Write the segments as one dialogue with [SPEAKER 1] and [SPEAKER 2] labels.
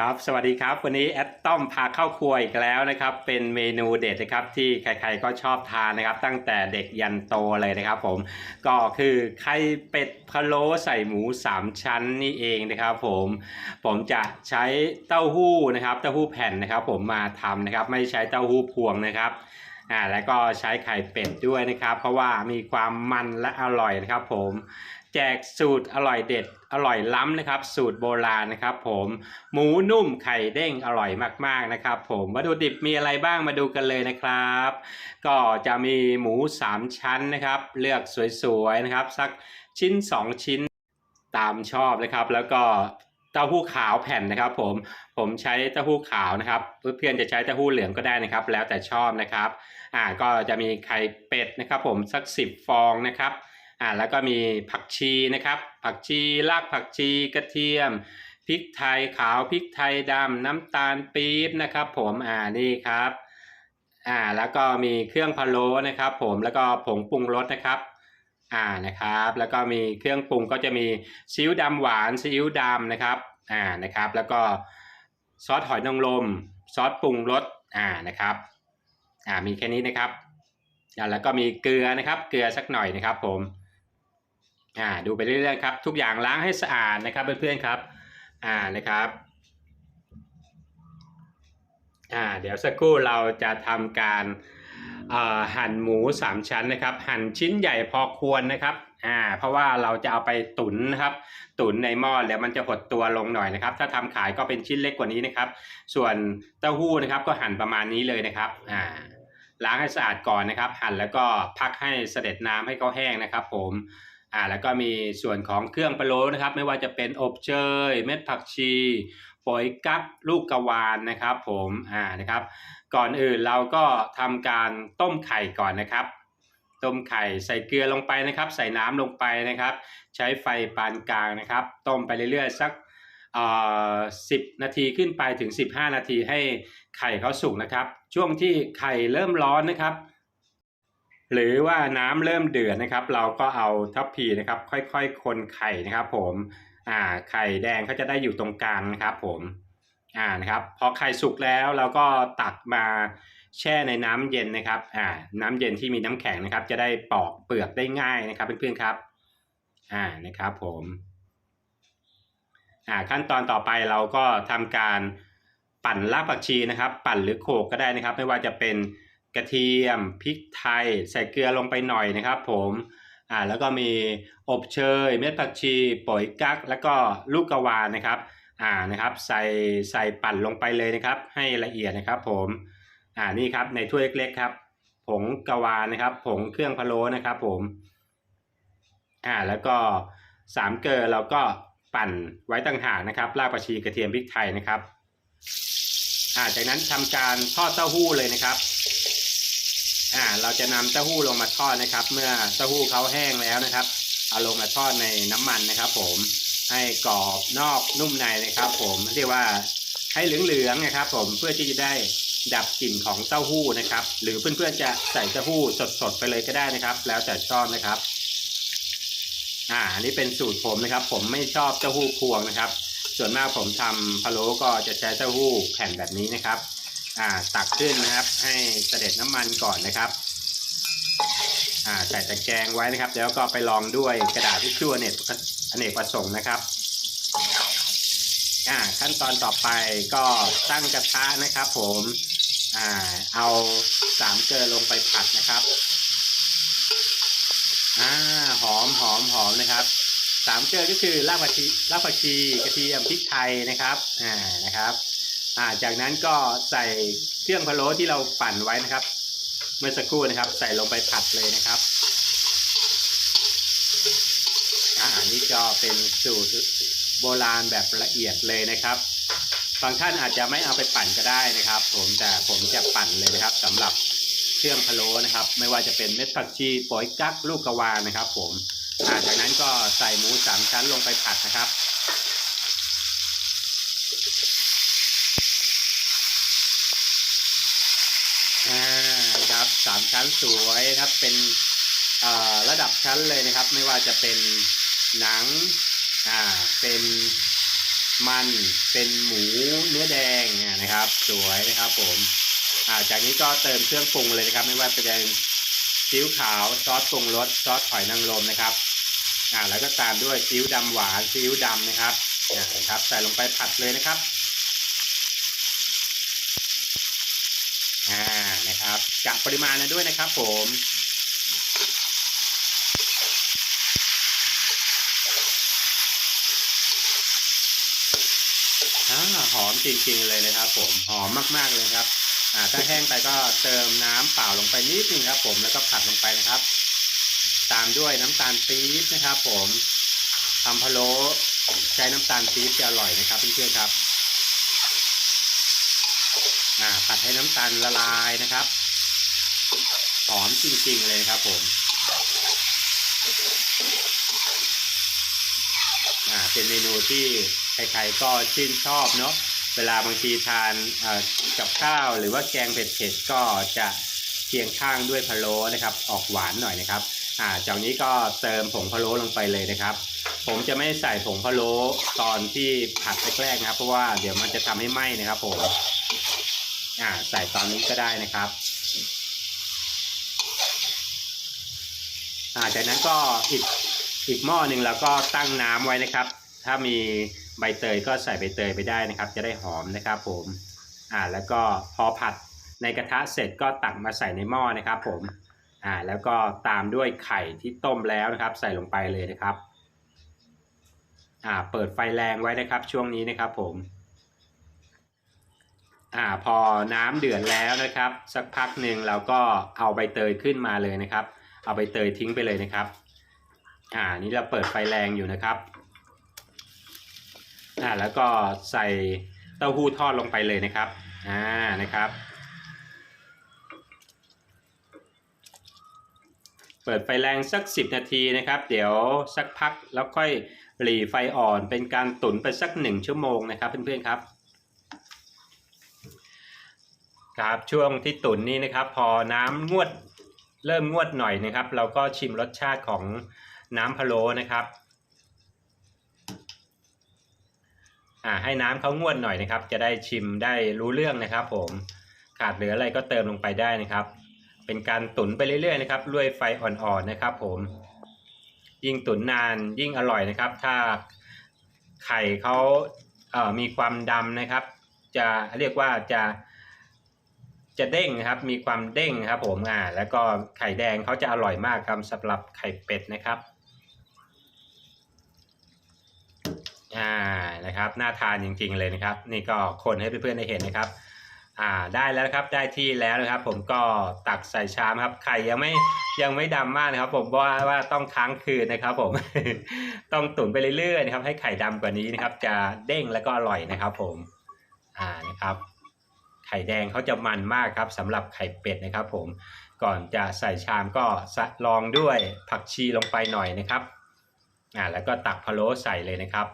[SPEAKER 1] ครับสวัสดีครับ วันนี้แอดต้อมพาเข้าครัวอีกแล้วนะครับ เป็นเมนูเด็ดนะครับที่ใครๆก็ชอบทานนะครับ ตั้งแต่เด็กยันโตเลยนะครับ ผมก็คือไข่เป็ดพะโล้ใส่หมูสามชั้นนี่เองนะครับ ผมผมจะใช้เต้าหู้นะครับเต้าหู้แผ่นนะครับ ผมมาทำนะครับ ไม่ใช้เต้าหู้พวงนะครับอ่าแล้วก็ใช้ไข่เป็ดด้วยนะครับ เพราะว่ามีความมันและอร่อยนะครับ ผม แจกสูตรอร่อยเด็ดอร่อยล้ำนะครับ สูตรโบราณนะครับ ผมหมูนุ่มไข่เด้งอร่อยมากๆนะครับ ผมวัตถุดิบมีอะไรบ้างมาดูกันเลยนะครับ ก็จะมีหมู 3 ชั้นนะครับ เลือกสวยๆนะครับ สักชิ้น 2 ชิ้นตามชอบนะครับ แล้วก็เต้าหู้ขาวแผ่นนะครับ ผมผมใช้เต้าหู้ขาวนะครับเพื่อนๆจะใช้เต้าหู้เหลืองก็ได้นะครับ แล้วแต่ชอบนะครับ อ่าก็จะมีไข่เป็ดนะครับ ผมสัก 10 ฟองนะครับ อ่าแล้วก็มีผักชีนะครับ ผักชีรากผักชีกระเทียมพริกไทยขาวพริกไทยดำน้ำตาลปี๊บนะครับ ผมอ่านี่ครับอ่าแล้วก็มีเครื่องพะโล้นะครับ ผมแล้วก็ผงปรุงรสนะครับอ่านะครับ แล้วก็มีเครื่องปรุงก็จะมีซีอิ๊วดำหวานซีอิ๊วดำนะครับอ่านะครับ แล้วก็ซอสหอยนางรมซอสปรุงรสอ่านะครับอ่ามีแค่นี้นะครับอ่าแล้วก็มีเกลือนะครับ เกลือสักหน่อยนะครับ ผม อ่าดูไปเรื่อยๆครับทุกอย่างล้างให้สะอาดนะครับเพื่อนๆครับอ่านะครับอ่าเดี๋ยวสักครู่เราจะทำการหั่นหมูสามชั้นนะครับหั่นชิ้นใหญ่พอควรนะครับอ่าเพราะว่าเราจะเอาไปตุ๋นนะครับ ตุ๋นในหม้อแล้วมันจะหดตัวลงหน่อยนะครับ ถ้าทำขายก็เป็นชิ้นเล็กกว่านี้นะครับ ส่วนเต้าหู้นะครับก็หั่นประมาณนี้เลยนะครับอ่าล้างให้สะอาดก่อนนะครับ หั่นแล้วก็พักให้เสด็จน้ำให้เขาแห้งนะครับ ผม อ่าแล้วก็มีส่วนของเครื่องพะโล้นะครับ ไม่ว่าจะเป็นอบเชย เม็ดผักชีปอยกั๊กลูกกระวานนะครับผมอ่านะครับ ก่อนอื่นเราก็ทำการต้มไข่ก่อนนะครับ ต้มไข่ใส่เกลือลงไปนะครับ ใส่น้ำลงไปนะครับ ใช้ไฟปานกลางนะครับ ต้มไปเรื่อยๆสักเอ่อสิบนาทีขึ้นไปถึง 15 นาทีให้ไข่เขาสุกนะครับ ช่วงที่ไข่เริ่มร้อนนะครับ หรือว่าน้ำเริ่มเดือดนะครับ เราก็เอาทัพพีนะครับ ค่อยๆ คนไข่นะครับ ผมอ่าไข่แดงเขาจะได้อยู่ตรงกลางนะครับ ผมอ่านะครับพอไข่สุกแล้วเราก็ตักมาแช่ในน้ำเย็นนะครับอ่าน้ำเย็นที่มีน้ำแข็งนะครับ จะได้ปอกเปลือกได้ง่ายนะครับเพื่อนๆครับอ่านะครับ ผมอ่าขั้นตอนต่อไปเราก็ทำการปั่นรากผักชีนะครับ ปั่นหรือโขกก็ได้นะครับ ไม่ว่าจะเป็น กระเทียมพริกไทย ใส่เกลือลงไปหน่อยนะครับ ผมอ่าแล้วก็มีอบเชย เม็ดผักชีป่อยกัก แล้วก็ลูกกระวานนะครับอ่านะครับ ใส่ใส่ปั่นลงไปเลยนะครับ ให้ละเอียดนะครับ ผมอ่านี่ครับในถ้วยเล็กๆครับ ผงกระวานนะครับ ผงเครื่องพะโล้นะครับ ผมอ่าแล้วก็สามเกลือเราก็ปั่นไว้ต่างหากนะครับรากผักชีกระเทียมพริกไทยนะครับอ่าจากนั้นทำการทอดเต้าหู้เลยนะครับ อ่าเราจะนำเต้าหู้ลงมาทอดนะครับ เมื่อเต้าหู้เขาแห้งแล้วนะครับ เอาลงมาทอดในน้ำมันนะครับ ผมให้กรอบนอกนุ่มในนะครับ ผมเรียกว่าให้เหลืองๆนะครับ ผมเพื่อที่จะได้ดับกลิ่นของเต้าหู้นะครับ หรือเพื่อนๆจะใส่เต้าหู้สดๆไปเลยก็ได้นะครับ แล้วแต่ชอบนะครับ อ่าอันนี้เป็นสูตรผมนะครับ ผมไม่ชอบเต้าหู้พวงนะครับ ส่วนมากผมทำพะโล้ก็จะใช้เต้าหู้แผ่นแบบนี้นะครับ อ่าตักขึ้นนะครับ ให้เสด็จน้ำมันก่อนนะครับอ่าใส่ตะแกรงไว้นะครับ แล้วก็ไปรองด้วยกระดาษทิชชู่อเนกอเนกประสงค์นะครับอ่าขั้นตอนต่อไปก็ตั้งกระทะนะครับ ผมอ่าเอาสามเกลือลงไปผัดนะครับอ่าหอมหอมหอมนะครับสามเกลือก็คือรากผักชีรากผักชีกระเทียมพริกไทยนะครับอ่านะครับ อ่าจากนั้นก็ใส่เครื่องพะโล้ที่เราปั่นไว้นะครับ เมื่อสักครู่นะครับ ใส่ลงไปผัดเลยนะครับอาหารนี้ก็เป็นสูตรโบราณแบบละเอียดเลยนะครับบางท่านอาจจะไม่เอาไปปั่นก็ได้นะครับ ผมแต่ผมจะปั่นเลยนะครับสำหรับเครื่องพะโล้นะครับ ไม่ว่าจะเป็นเม็ดผักชีปอยกักลูกกระวานนะครับ ผมอาจากนั้นก็ใส่หมูสามชั้นลงไปผัดนะครับ อ่าครับ สามชั้นสวยครับ เป็นระดับชั้นเลยนะครับ ไม่ว่าจะเป็นหนังอ่าเป็นมันเป็นหมูเนื้อแดงเนี่ยนะครับ สวยนะครับผมอ่าจากนี้ก็เติมเครื่องปรุงเลยนะครับ ไม่ว่าจะเป็นซีอิ๊วขาวซอสปรุงรสซอสหอยนางรมนะครับอ่าแล้วก็ตามด้วยซีอิ๊วดำหวานซีอิ๊วดำนะครับอ่านะครับใส่ลงไปผัดเลยนะครับอ่านะครับ กะปริมาณนะด้วยนะครับผมอ่าหอมจริงๆเลยนะครับ ผมหอมมากๆเลยครับอ่าถ้าแห้งไปก็เติมน้ำเปล่าลงไปนิดนึงครับ ผมแล้วก็ผัดลงไปนะครับ ตามด้วยน้ำตาลปี๊บนะครับ ผมทำพะโล้ใช้น้ำตาลปี๊บจะอร่อยนะครับเพื่อนๆครับอ่าผัดให้น้ำตาลละลายนะครับ หอมจริงๆเลยครับผมอ่าเป็นเมนูที่ใครๆก็ชื่นชอบเนาะเวลาบางทีทานอ่อกับข้าวหรือว่าแกงเผ็ดๆก็จะเคียงข้างด้วยพะโล้นะครับ ออกหวานหน่อยนะครับอ่าจากนี้ก็เติมผงพะโล้ลงไปเลยนะครับ ผมจะไม่ใส่ผงพะโล้ตอนที่ผัดแรกๆนะครับ เพราะว่าเดี๋ยวมันจะทำให้ไหม้นะครับผมอ่าใส่ตอนนี้ก็ได้นะครับ อ่า จากนั้นก็อีกอีกหม้อหนึ่งแล้วก็ตั้งน้ำไว้นะครับ ถ้ามีใบเตยก็ใส่ใบเตยไปได้นะครับ จะได้หอมนะครับผมอ่าแล้วก็พอผัดในกระทะเสร็จก็ตักมาใส่ในหม้อนะครับ ผมอ่าแล้วก็ตามด้วยไข่ที่ต้มแล้วนะครับ ใส่ลงไปเลยนะครับอ่าเปิดไฟแรงไว้นะครับช่วงนี้นะครับผมอ่าพอน้ำเดือดแล้วนะครับ สักพักหนึ่งเราก็เอาใบเตยขึ้นมาเลยนะครับ เอาใบเตยทิ้งไปเลยนะครับ อ่านี่เราเปิดไฟแรงอยู่นะครับ อ่าแล้วก็ใส่เต้าหู้ทอดลงไปเลยนะครับ อ่านะครับ เปิดไฟแรงสัก 10 นาทีนะครับ เดี๋ยวสักพักแล้วค่อยหลีไฟอ่อนเป็นการตุ๋นไปสัก 1 ชั่วโมงนะครับเพื่อนๆครับครับช่วงที่ตุ๋นนี่นะครับ พอน้ำงวด เริ่มงวดหน่อยนะครับ เราก็ชิมรสชาติของน้ำพะโล้นะครับอ่าให้น้ำเขางวดหน่อยนะครับ จะได้ชิมได้รู้เรื่องนะครับ ผมขาดเหลืออะไรก็เติมลงไปได้นะครับ เป็นการตุ๋นไปเรื่อยๆนะครับด้วยไฟอ่อนๆนะครับ ผม ยิ่งตุ๋นนานยิ่งอร่อยนะครับ ถ้าไข่เขาเอ่อมีความดำนะครับ จะเรียกว่าจะ จะเด้งครับ มีความเด้งครับ ผมอ่า แล้วก็ไข่แดงเขาจะอร่อยมากครับสำหรับไข่เป็ดนะครับอ่านะครับน่าทานจริง ๆเลยนะครับ นี่ก็คนให้เพื่อนๆได้เห็นนะครับ อ่าได้แล้วครับได้ที่แล้วนะครับ ผมก็ตักใส่ชามครับ ไข่ยังไม่ยังไม่ดำมากนะครับ ผมว่าว่าต้องค้างคืนนะครับ ผมต้องตุ๋นไปเรื่อยๆนะครับ ให้ไข่ดำกว่านี้นะครับ จะเด้งแล้วก็อร่อยนะครับ ผม อ่านะครับ ไข่แดงเขาจะมันมากครับสำหรับไข่เป็ดนะครับ ผมก่อนจะใส่ชามก็ลองด้วยผักชีลงไปหน่อยนะครับอ่าแล้วก็ตักพะโล้ใส่เลยนะครับ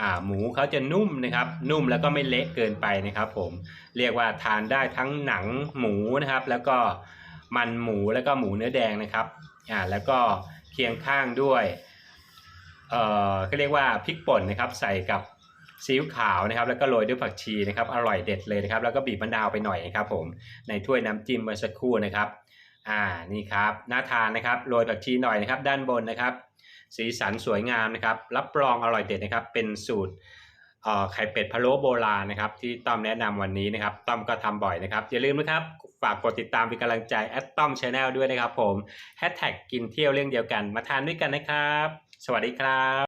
[SPEAKER 1] อ่าหมูเขาจะนุ่มนะครับ นุ่มแล้วก็ไม่เละเกินไปนะครับ ผมเรียกว่าทานได้ทั้งหนังหมูนะครับ แล้วก็มันหมูแล้วก็หมูเนื้อแดงนะครับอ่าแล้วก็เคียงข้างด้วยเอ่อก็เรียกว่าพริกป่นนะครับ ใส่กับ ซีอิ๊วขาวนะครับ แล้วก็โรยด้วยผักชีนะครับ อร่อยเด็ดเลยนะครับ แล้วก็บีบมะนาวไปหน่อยนะครับ ผม ในถ้วยน้ำจิ้มเมื่อสักครู่นะครับ อ่า นี่ครับ น่าทานนะครับ โรยผักชีหน่อยนะครับ ด้านบนนะครับ สีสันสวยงามนะครับ รับรองอร่อยเด็ดนะครับ เป็นสูตรอ่อไข่เป็ดพะโล้โบราณนะครับ ที่ต้อมแนะนำวันนี้นะครับ ต้อมก็ทำบ่อยนะครับ อย่าลืมนะครับ ฝากกดติดตามเป็นกำลังใจแอดต้อมชาแนลด้วยนะครับผมแฮชแท็กกินเที่ยวเรื่องเดียวกัน มาทานด้วยกันนะครับ สวัสดีครับ